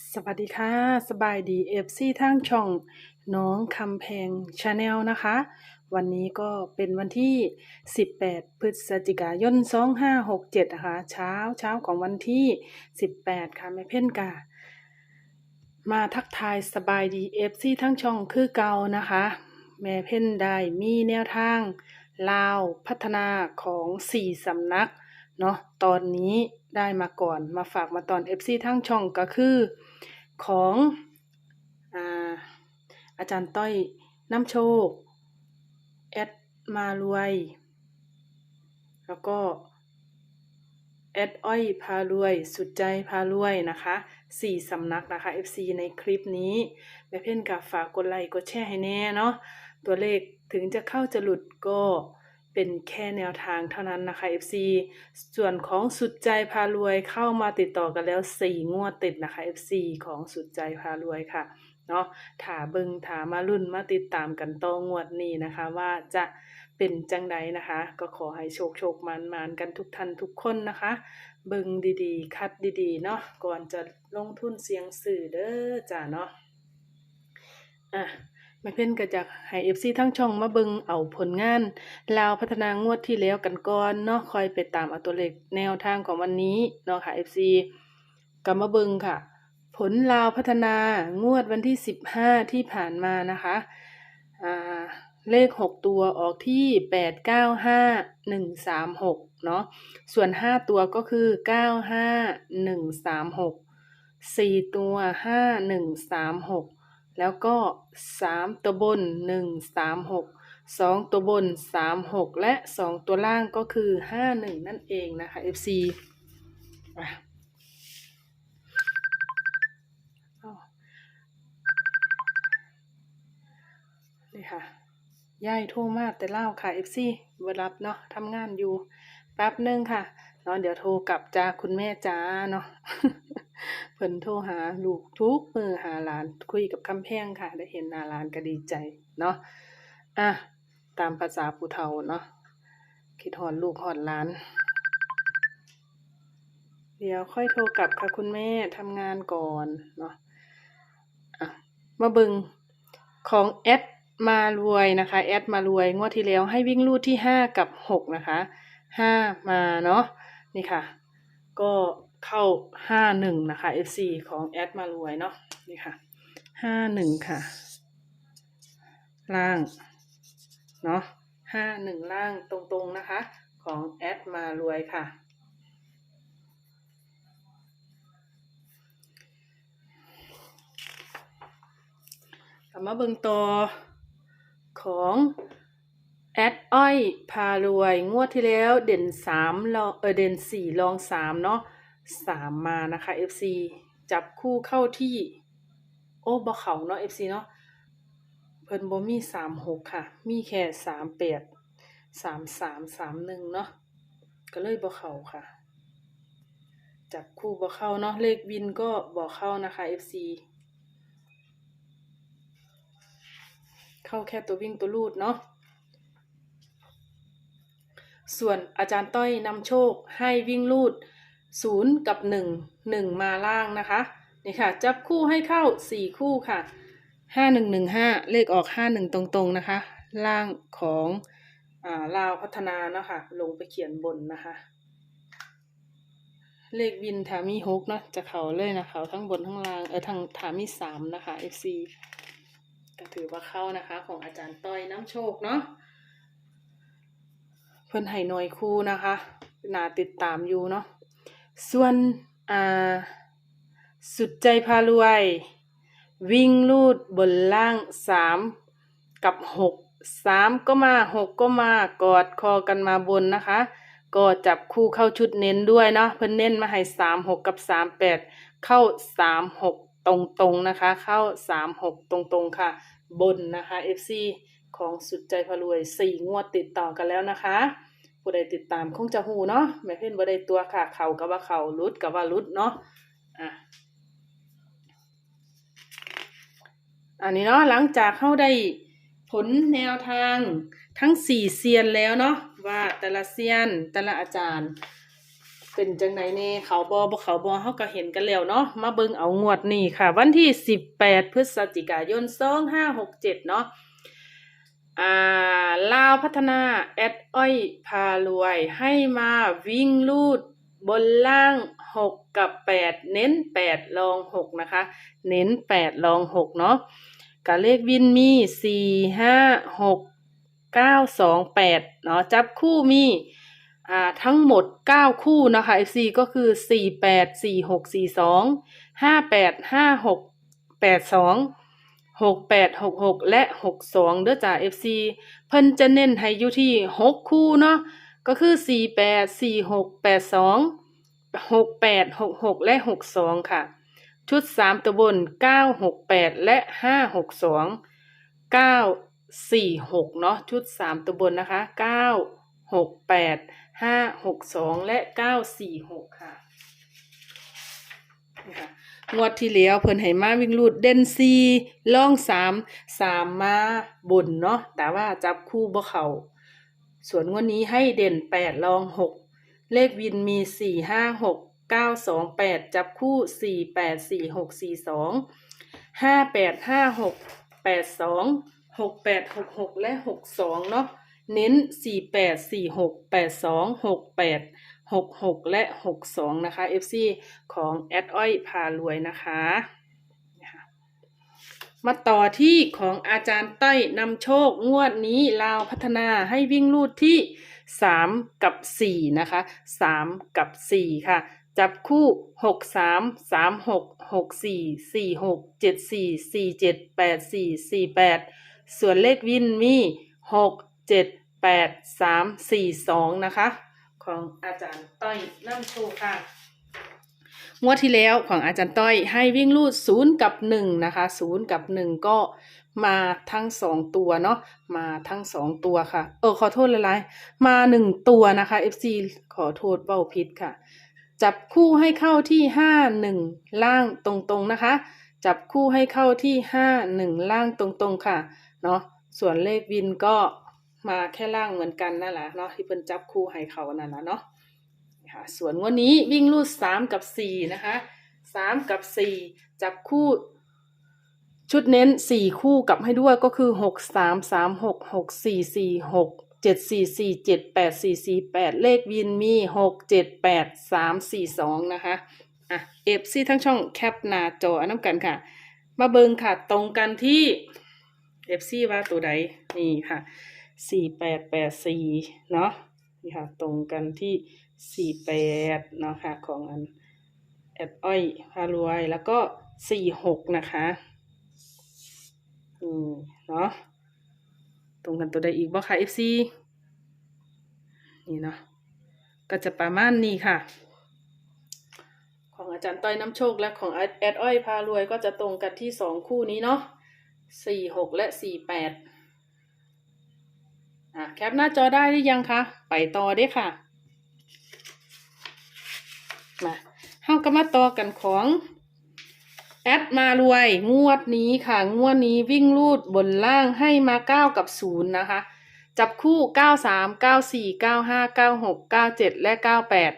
สวัสดีค่ะ สบายดีเอฟซีทางช่อง น้องคำแพงชาแนลนะคะ วันนี้ก็เป็นวันที่ 18 พฤศจิกายน 2567 นะคะ เช้าเช้าของวันที่ 18 ค่ะแม่เพ่นกามาทักทายสบายดีเอฟซีทั้งช่องคือเก่านะคะ แม่เพ่นได้มีแนวทาง ลาวพัฒนาของสี่สำนัก เนาะตอนนี้ได้มาก่อนมาฝากมาตอน FC ทั้งช่องก็คือของอาอาจารย์ต้อยน้ำโชค แอดมารวย แล้วก็แอดอ้อยพารวย สุดใจพารวยนะคะสี่สำนักนะคะ FC ในคลิปนี้แม่เพ่นกับฝากกดไลค์กดแชร์ให้แน่เนาะตัวเลขถึงจะเข้าจะหลุดก็ เป็นแค่แนวทางเท่านั้นนะคะ FC ส่วนของสุดใจพารวยเข้ามาติดต่อกันแล้ว 4 งวดติดนะคะ FC ของสุดใจพารวยค่ะเนาะถาเบิงถามารุ่นมาติดตามกันต่องวดนี้นะคะ ว่าจะเป็นจังใดนะคะ ก็ขอให้โชคโชคมันมันกันทุกท่านทุกคนนะคะ เบิงดีๆ คัดดีๆเนาะก่อนจะลงทุนเสียงสื่อเด้อจ้าเนาะอะ แม่เพ่นก็จะให้ FC ทั้งช่องมาเบิงเอาผลงานลาวพัฒนางวดที่แล้วกันก่อนเนาะคอยไปตามเอาตัวเลขแนวทางของวันนี้เนาะค่ะ FC ก็มาเบิงค่ะ ผลลาวพัฒนางวดวันที่15ที่ผ่านมานะคะอ่าเลข6ตัวออกที่8 9 5 1 3 6เนาะส่วน5ตัวก็คือ9 5 1 3 6 4ตัว5 1 3 6 แล้วก็ 3 ตัวบน 1 3 6 2 ตัวบน 3 6 และ 2 ตัวล่างก็คือ 5 1 นั่นเองนะคะ FC อะอ้าวนี่ค่ะยายโทรมาแต่เล่าค่ะ FC เวลรับเนาะทำงานอยู่แป๊บนึงค่ะเนาะเดี๋ยวโทรกลับจ้าคุณแม่จ้าเนาะ พิ่นโทรหาลูกทุกมือหาหลานคุยกับคำแพงค่ะ ได้เห็นหน้าหลานก็ดีใจเนาะอะตามภาษาผู้เฒ่าเนาะคิดฮอดลูกฮอดหลาน เดี๋ยวค่อยโทรกลับค่ะคุณแม่ทำงานก่อนเนาะอะมาบึงของแอดมารวยนะคะแอดมารวยงวดที่แล้วให้วิ่งลูดที่ห้ากับหกนะคะห้ามาเนาะนี่ค่ะ ก็ เข้าห้าหนึ่งนะคะ FC ของแอดมารวยเนาะนี่ค่ะห้าหนึ่งค่ะ ล่างเนาะห้าหนึ่งล่างตรงๆนะคะ ของแอดมารวยค่ะกลับมาเบิ่งต่อของแอดอ้อยพารวย งวดที่แล้วเด่นสามลองเออเด่นสี่ลองสามเนาะ สามมานะคะ FC จับคู่เข้าที่ โอ้บ่เขาเนาะ FC เนาะเพิ่นบ่มีสามหกค่ะ มีแค่สามแปดสามสามสามหนึ่งเนาะก็เลยบ่เขาค่ะ จับคู่บ่เข้าเนาะเลขวินก็บ่เข้านะคะ FC เข้าแค่ตัววิ่งตัวลูดเนาะส่วนอาจารย์ต้อยนำโชคให้วิ่งลูด ศูนย์กับหนึ่งหนึ่งมาล่างนะคะนี่ค่ะ จับคู่ให้เข้าสี่คู่ค่ะห้าหนึ่งหนึ่งห้าเลขออกห้าหนึ่งตรงๆนะคะ ล่างของอ่าลาวพัฒนานะคะลงไปเขียนบนนะคะ เลขวินถามีหกเนาะจะเขาเลยนะเขาทั้งบนทั้งล่างเออทั้งถามีสามนะคะ FC ก็ถือว่าเข้านะคะของอาจารย์ต้อยน้ำโชคเนาะเพิ่นให้หน่วยคู่นะคะน่าติดตามอยู่เนาะ ส่วนอ่าสุดใจพารวย วิ่งลูดบนล่างสามกับหกสามก็มาหกก็มากอดคอกันมาบนนะคะ ก็จับคู่เข้าชุดเน้นด้วยเนาะเพิ่นเน้นมาให้สามหกกับสามแปดเข้าสามหกตรงๆนะคะ เข้าสามหกตรงๆค่ะ บนนะคะ FC ของสุดใจพารวยสี่งวดติดต่อกันแล้วนะคะ ผู้ใดติดตามคงจะหูเนาะแม่เพ่นบ่ได้ตัวค่ะเขากับว่าเขารุดกับว่ารุดเนาะอะอันนี้เนาะหลังจากเข้าได้ผลแนวทางทั้งสี่เซียนแล้วเนาะว่าแต่ละเซียนแต่ละอาจารย์ เป็นจังไหนเน่เขาบอบเขาบอเฮาก็เห็นกันแล้วเนาะมาเบิ่งเอางวดนี้ค่ะ วันที่18พฤศจิกายน2567เนาะอ่าะ ลาวพัฒนาแอดอ้อยพารวยให้มาวิ่งลูดบนล่าง 6 กับ 8 เน้น 8 ลอง 6 นะคะ เน้น 8 ลอง 6 เนาะกับเลขวินมี 4 5 6 9 2 8 เนาะจับคู่มีอ่าทั้งหมด 9 คู่นะคะ FC ก็คือ 4 8 4 6 4 2 5 8 5 6 8 2 6 8 6 6และ6 2เด้อจ้า FC เพิ่นจะเน้นให้อยู่ที่6คู่เนาะก็คือ4 8 4 6 8 2 6 8 6 6และ6 2ค่ะ ชุด3ตัวบน9 6 8และ5 6 2 9 4 6เนาะชุด3ตัวบนนะคะ9 6 8 5 6 2และ9 4 6ค่ะนี่ค่ะ งวดที่แล้วเพิ่นให้มาวิ่งรูดเด่นซีล่องสามสามมาบนเนาะแต่ว่าจับคู่บ่เขาส่วนงวดนี้ให้เด่นแปดลองหกเลขวินมีสี่ห้าหกเก้าสองแปดจับคู่สี่แปดสี่หกสี่สองห้าแปดห้าหกแปดสองหกแปดหกหกและหกสองเนาะเน้นสี่แปดสี่หกแปดสองหกแปด หกหกและหกสองนะคะ FC ของแอดอ้อยพารวยนะคะมาต่อที่ของอาจารย์ต้อยนำโชคงวดนี้ลาวพัฒนาให้วิ่งลูดที่สามกับสี่นะคะสามกับสี่ค่ะ จับคู่หกสามสามหกหกสี่สี่หกเจ็ดสี่สี่เจ็ดแปดสี่สี่แปดส่วนเลขวินมีหกเจ็ดแปดสามสี่สองนะคะ ของอาจารย์ต้อยน้ำโชคค่ะงวดที่แล้วของอาจารย์ต้อยให้วิ่งลูดศูนย์กับหนึ่งนะคะศูนย์กับหนึ่งก็มาทั้งสองตัวเนาะมาทั้งสองตัวค่ะ เออขอโทษหลายๆมาหนึ่งตัวนะคะ FC ขอโทษเบ้าผิดค่ะ จับคู่ให้เข้าที่ห้าหนึ่งล่างตรงๆนะคะ จับคู่ให้เข้าที่ห้าหนึ่งล่างตรงๆค่ะเนาะส่วนเลขวินก็ มาแค่ล่างเหมือนกันนั่นแหละเนาะที่เพิ่นจับคู่ให้เขานั่นแหละเนาะค่ะส่วนวันนี้วิ่งลูดสามกับสี่นะคะสามกับสี่จับคู่ ชุดเน้นสี่คู่กลับให้ด้วยก็คือหกสามสามหกหกสี่สี่หกเจ็ดสี่สี่เจ็ดแปดสี่สี่แปดเลขวินมีหกเจ็ดแปดสามสี่สองนะคะอะเอฟซีทั้งช่องแคปหน้าจออันน้ำกันค่ะ มาเบิงค่ะ ตรงกันที่เอฟซีว่าตัวใดนี่ค่ะ สี่แปดแปดสี่เนาะนี่ค่ะตรงกันที่สี่แปดเนาะค่ะของอันแอดอ้อยพารวยแล้วก็สี่หกนะคะอืมเนาะตรงกันตัวใดอีกบ่ค่ะ FC นี่เนาะก็จะประมาณนี้ค่ะ ของอาจารย์ต้อยน้ำโชคและของแอดอ้อยพารวยก็จะตรงกันที่สองคู่นี้เนาะสี่หกและสี่แปด อะแคปหน้าจอได้หรือยังคะ ไปต่อเด้อค่ะ มาเฮาก็มาต่อกันของแอดมารวย งวดนี้ค่ะ งวดนี้วิ่งรูดบนล่างให้มาเก้ากับศูนย์นะคะ จับคู่เก้าสามเก้าสี่เก้าห้าเก้าหกเก้าเจ็ดและเก้าแปด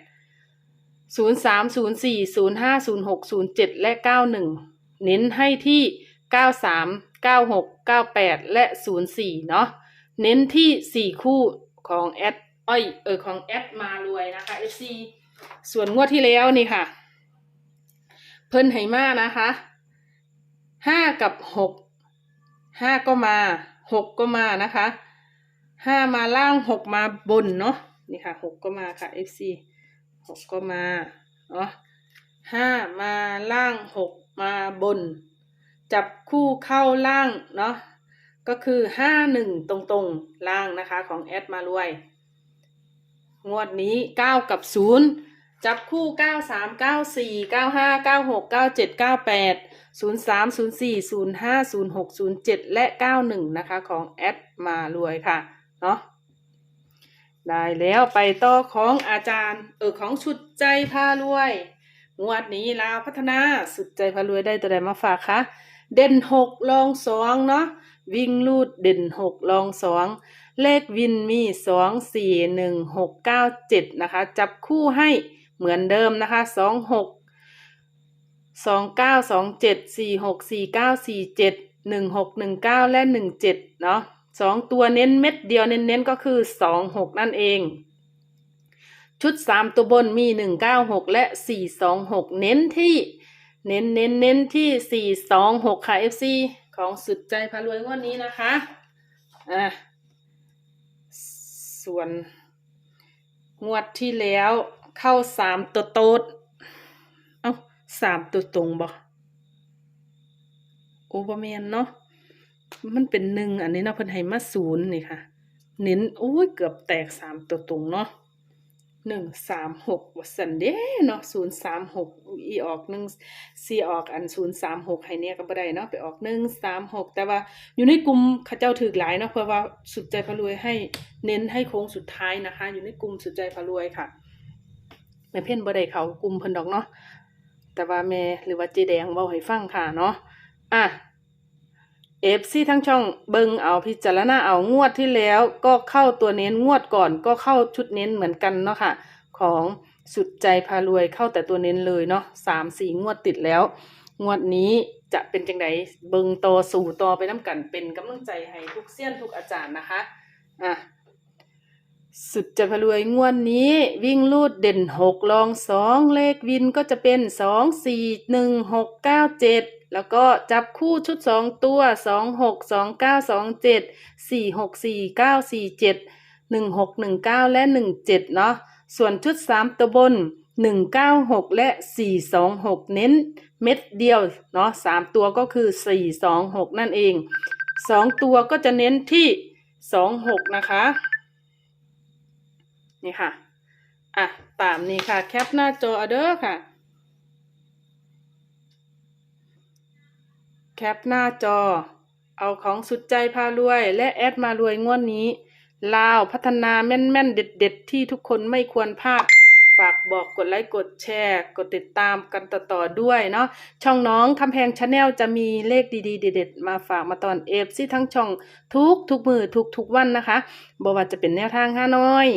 ศูนย์สามศูนย์สี่ศูนย์ห้าศูนย์หกศูนย์เจ็ดและเก้าหนึ่งเน้นให้ที่เก้าสามเก้าหกเก้าแปดและศูนย์สี่เนาะ เน้นที่สี่คู่ของแอดอ้อยเออของแอดมารวยนะคะ FC ส่วนงวดที่แล้วนี่ค่ะ เพิ่นไหมานะคะห้ากับหกห้าก็มาหกก็มานะคะห้ามาล่างหกมาบนเนาะนี่ค่ะหกก็มาค่ะ FC หกก็มาเนาะห้ามาล่างหกมาบน จับคู่เข้าล่างเนาะ ก็คือห้าหนึ่งตรงๆ ล่างนะคะของแอดมารวย งวดนี้เก้ากับศูนย์จับคู่เก้าสามเก้าสี่เก้าห้าเก้าหกเก้าเจ็ดเก้าแปดศูนย์สามศูนย์สี่ศูนย์ห้าศูนย์หกศูนย์เจ็ดและเก้าหนึ่งนะคะของแอดมารวยค่ะ เนาะได้แล้วไปต่อของอาจารย์ เออของชุดใจพารวย งวดนี้ลาวพัฒนาสุดใจพารวยได้ตัวใดมาฝากคะเด่นหกลองสองเนาะ วิ่งลูดเด่นหกลองสองเลขวินมีสองสี่หนึ่งหกเก้าเจ็ดนะคะ จับคู่ให้เหมือนเดิมนะคะสองหกสองเก้าสองเจ็ดสี่หกสี่เก้าสี่เจ็ดหนึ่งหกหนึ่งเก้าและหนึ่งเจ็ดเนาะสองตัวเน้นเม็ดเดียวเน้นๆก็คือสองหกนั่นเอง ชุดสามตัวบนมีหนึ่งเก้าหกและสี่สองหกเน้นที่ เน้นเน้นเน้นที่สี่สองหกค่ะ FC ของสุดใจพารวยงวดนี้นะคะอะส่วนงวดที่แล้วเข้าสามตัวโต๊ดเอ้าสามตัวตรงบ่โอเบอร์แมนเนาะมันเป็นหนึ่งอันนี้เนาะเพิ่นให้มาศูนย์นี่ค่ะ เน้นโอ้ยเกือบแตกสามตัวตรงเนาะ หนึ่งสามหกสันเด้เนาะศูนย์สามหกอีออกหนึ่งสี่ออกอันศูนย์สามหกให้เนี่ยก็บ่ได้เนาะไปออกหนึ่งสามหกแต่ว่าอยู่ในกลุ่มข้าเจ้าถือหลายเนาะเพราะว่าสุดใจพารวยให้เน้นให้โค้งสุดท้ายนะคะ อยู่ในกลุ่มสุดใจพารวยค่ะแม่เพ่นบ่ได้เขากลุ่มเพิ่นดอกเนาะแต่ว่าแม่หรือว่าเจแดงเว้าให้ฟังค่ะเนาะอะ เอฟซีทั้งช่องเบิงเอาพิจารณาเอางวดที่แล้วก็เข้าตัวเน้นงวดก่อนก็เข้าชุดเน้นเหมือนกันเนาะค่ะ ของสุดใจพารวยเข้าแต่ตัวเน้นเลยเนาะสามสี่งวดติดแล้ว งวดนี้จะเป็นจังไดเบิงโตอสู่ต่อไปน้ำกันเป็นกำลังใจให้ทุกเซียนทุกอาจารย์นะคะอะ สุดจะพรวยงวดนี้ วิ่งลูดเด่นหกลองสองเลขวินก็จะเป็นสองสี่หนึ่งหกเก้าเจ็ดแล้วก็จับคู่ชุดสองตัวสองหกสองเก้าสองเจ็ดสี่หกสี่เก้าสี่เจ็ดหนึ่งหกหนึ่งเก้าและหนึ่งเจ็ดเนาะส่วนชุดสามตัวบนหนึ่งเก้าหกและสี่สองหกเน้นเม็ดเดียวเนาะสามตัวก็คือสี่สองหกนั่นเองสองตัวก็จะเน้นที่สองหกนะคะ นี่ค่ะ อะ ตามนี้ค่ะ แคปหน้าจอเอาเด้อค่ะ แคปหน้าจอ เอาของสุดใจพารวย และแอดมารวยงวดนี้ ลาวพัฒนาแม่นๆ เด็ด ๆ ที่ทุกคนไม่ควรพลาดฝากบอกกดไลค์กดแชร์ กดติดตามกันต่อๆด้วยเนาะช่องน้องคำแพงชาแนลจะมีเลขดีๆ เด็ดๆ มาฝากมาตอนเอฟซี่ทั้งช่องทุกทุกมือทุกทุกวันนะคะบ่ว่าจะเป็นแนวทางห้าน้อย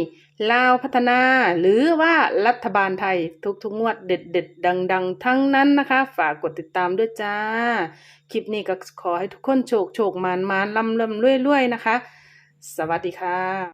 ลาวพัฒนาหรือว่ารัฐบาลไทยทุกทุกๆงวดเด็ดเด็ดดัง ๆ ทั้งนั้นนะคะ ฝากกดติดตามด้วยจ้า คลิปนี้ก็ขอให้ทุกคนโชคโชคมานมานลำลำรวยรวยๆนะคะ สวัสดีค่ะ